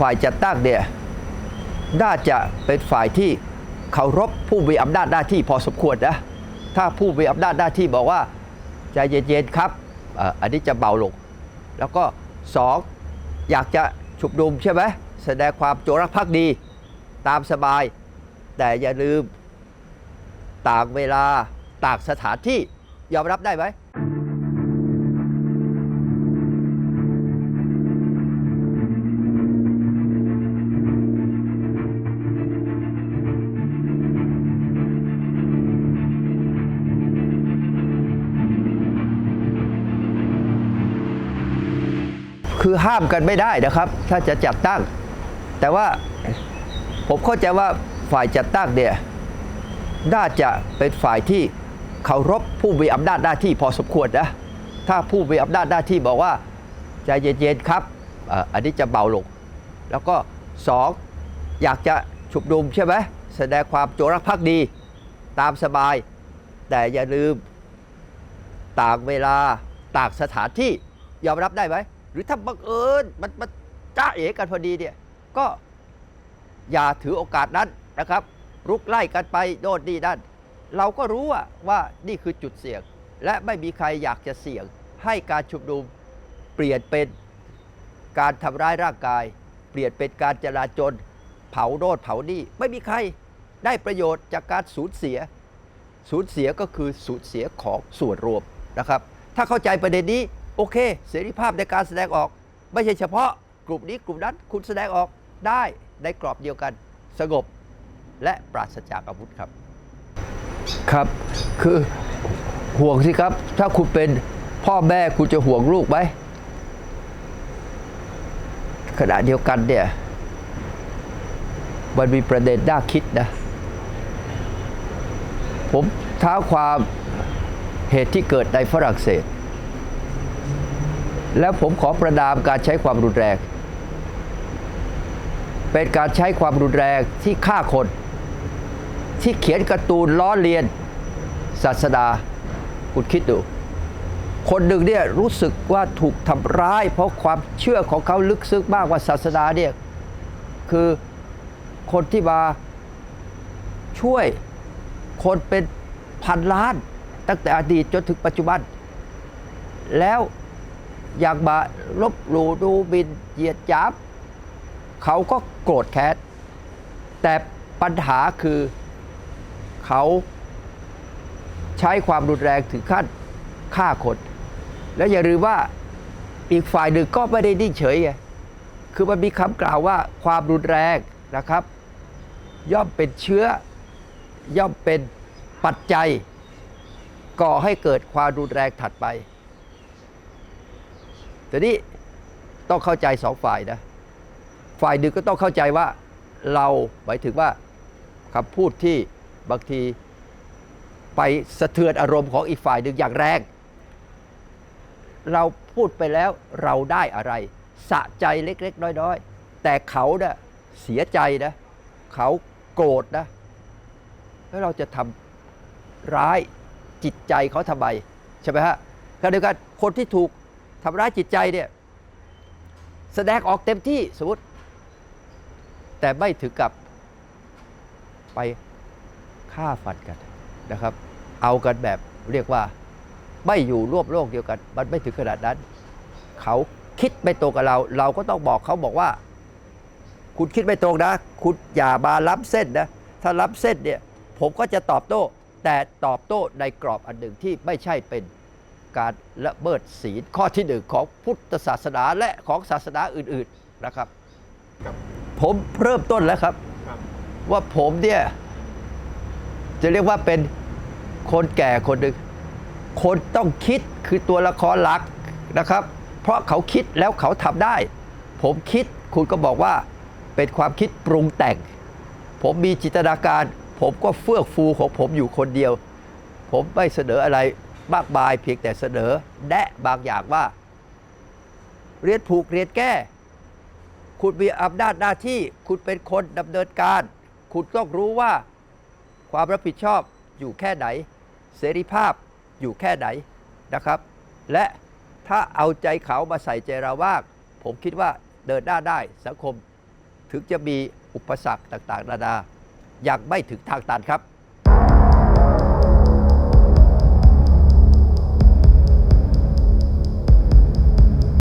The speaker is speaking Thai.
ฝ่ายจัดตั้งเนี่ยน่าจะเป็นฝ่ายที่เคารพผู้มีอำนาจหน้าที่พอสมควรนะถ้าผู้มีอำนาจหน้าที่บอกว่าใจเย็นๆครับอ่ออันนี้จะเบาลง แล้วก็สองอยากจะชุมนุมใช่ไหมแสดงความจงรักภักดีตามสบาย แต่อย่าลืมต่างเวลาต่างสถานที่ยอมรับได้ไหม คือห้ามกันไม่ได้นะครับ ถ้าจะจัดตั้ง แต่ว่าผมเข้าใจว่าฝ่ายจัดตั้งเนี่ยน่าจะเป็นฝ่ายที่เคารพผู้มีอำนาจหน้าที่พอสมควรนะถ้าผู้มีอำนาจหน้าที่บอกว่าใจเย็นๆครับอันนี้จะเบาลง แล้วก็สองอยากจะชุมนุมใช่ไหมแสดงความจงรักภักดีตามสบาย แต่อย่าลืมต่างเวลาต่างสถานที่ยอมรับได้ไหม หรือถ้าบังเอิญมันมันจ้าเอกันพอดีเนี่ยก็อย่าถือโอกาสนั้นนะครับรุกไล่กันไปโน่นนี่นั่นเราก็รู้ว่าว่านี่คือจุดเสี่ยง และไม่มีใครอยากจะเสี่ยง ให้การชุมนุมเปลี่ยนเป็นการทำร้ายร่างกาย เปลี่ยนเป็นการจลาจลเผาโน่นเผานี่ไม่มีใครได้ประโยชน์จากการสูญเสีย สูญเสียก็คือสูญเสียของส่วนรวมนะครับ ถ้าเข้าใจประเด็นนี้ โอเค เสรีภาพในการแสดงออก ไม่ใช่เฉพาะกลุ่มนี้กลุ่มนั้นคุณแสดงออกได้ในกรอบเดียวกันสงบ และปราศจากอาวุธครับ ครับ คือห่วงสิครับ ถ้าคุณเป็นพ่อแม่คุณจะห่วงลูกไหมขณะเดียวกันเนี่ยมันมีประเด็นน่าคิดนะ ผมท้าความเหตุที่เกิดในฝรั่งเศส แล้วผมขอประนามการใช้ความรุนแรง เป็นการใช้ความรุนแรงที่ฆ่าคน ที่เขียนการ์ตูนล้อเลียน ศาสดา คุณคิดดู คนหนึ่งเนี่ยรู้สึกว่าถูกทำร้าย เพราะความเชื่อของเขาลึกซึ้งมากว่าศาสดาเนี่ยคือคนที่มาช่วยคนเป็นพันล้าน ตั้งแต่อดีตจนถึงปัจจุบัน แล้ว อยากมาลบหลู่ดูหมินเหยียดหยามเขาก็โกรธแค้นแต่ปัญหาคือเขาใช้ความรุนแรงถึงขั้นฆ่าคน แล้วอย่าลืมว่าอีกฝ่ายหนึ่งก็ไม่ได้นิ่งเฉยไงคือมันมีคำกล่าวว่าความรุนแรงนะครับ ย่อมเป็นเชื้อย่อมเป็นปัจจัย ก่อให้เกิดความรุนแรงถัดไป แต่นี้ต้องเข้าใจสองฝ่ายนะ ฝ่ายหนึ่งก็ต้องเข้าใจว่าเราหมายถึงว่าคำพูดที่บางทีไปสะเทือนอารมณ์ของอีกฝ่ายหนึ่งอย่างแรง เราพูดไปแล้วเราได้อะไร สะใจเล็กๆ น้อยๆ แต่เขาเนะ่ะเสียใจนะ เขาโกรธนะ แล้วเราจะทำร้ายจิตใจเขาทำไมใช่ไหมฮะขณะเดียวกันคนที่ถูก ทำร้ายจิตใจเนี่ยแสดงออกเต็มที่สมมติแต่ไม่ถึงกับไปฆ่าฟันกันนะครับ เอากันแบบเรียกว่าไม่อยู่ร่วมโลกเดียวกัน มันไม่ถึงขนาดนั้น เขาคิดไม่ตรงกับเรา เราก็ต้องบอกเขาบอกว่า คุณคิดไม่ตรงนะ คุณอย่ามาล้ำเส้นนะ ถ้าล้ำเส้นเนี่ย ผมก็จะตอบโต้ แต่ตอบโต้ในกรอบอันหนึ่งที่ไม่ใช่เป็น การละเมิดศีลข้อที่หนึ่งของพุทธศาสนาและของศาสนาอื่นๆนะครับครับผมเริ่มต้นแล้วครับครับ ว่าผมเนี่ยจะเรียกว่าเป็นคนแก่คนหนึ่งคนต้องคิดคือตัวละครหลักนะครับ เพราะเขาคิดแล้วเขาทำได้ ผมคิดคุณก็บอกว่าเป็นความคิดปรุงแต่ง ผมมีจินตนาการ ผมก็เฟื่องฟูของผมอยู่คนเดียว ผมไม่เสนออะไร มากมายเพียงแต่เสนอแนะบางอย่างว่า เรียนผูกเรียนแก้ คุณมีอำนาจหน้าที่ คุณเป็นคนดำเนินการ คุณต้องรู้ว่าความรับผิดชอบอยู่แค่ไหน เสรีภาพอยู่แค่ไหนนะครับ และถ้าเอาใจเขามาใส่ใจเราว่างผมคิดว่าเดินหน้าได้สังคม ถึงจะมีอุปสรรคต่างๆนานายังไม่ถึงทางตันครับ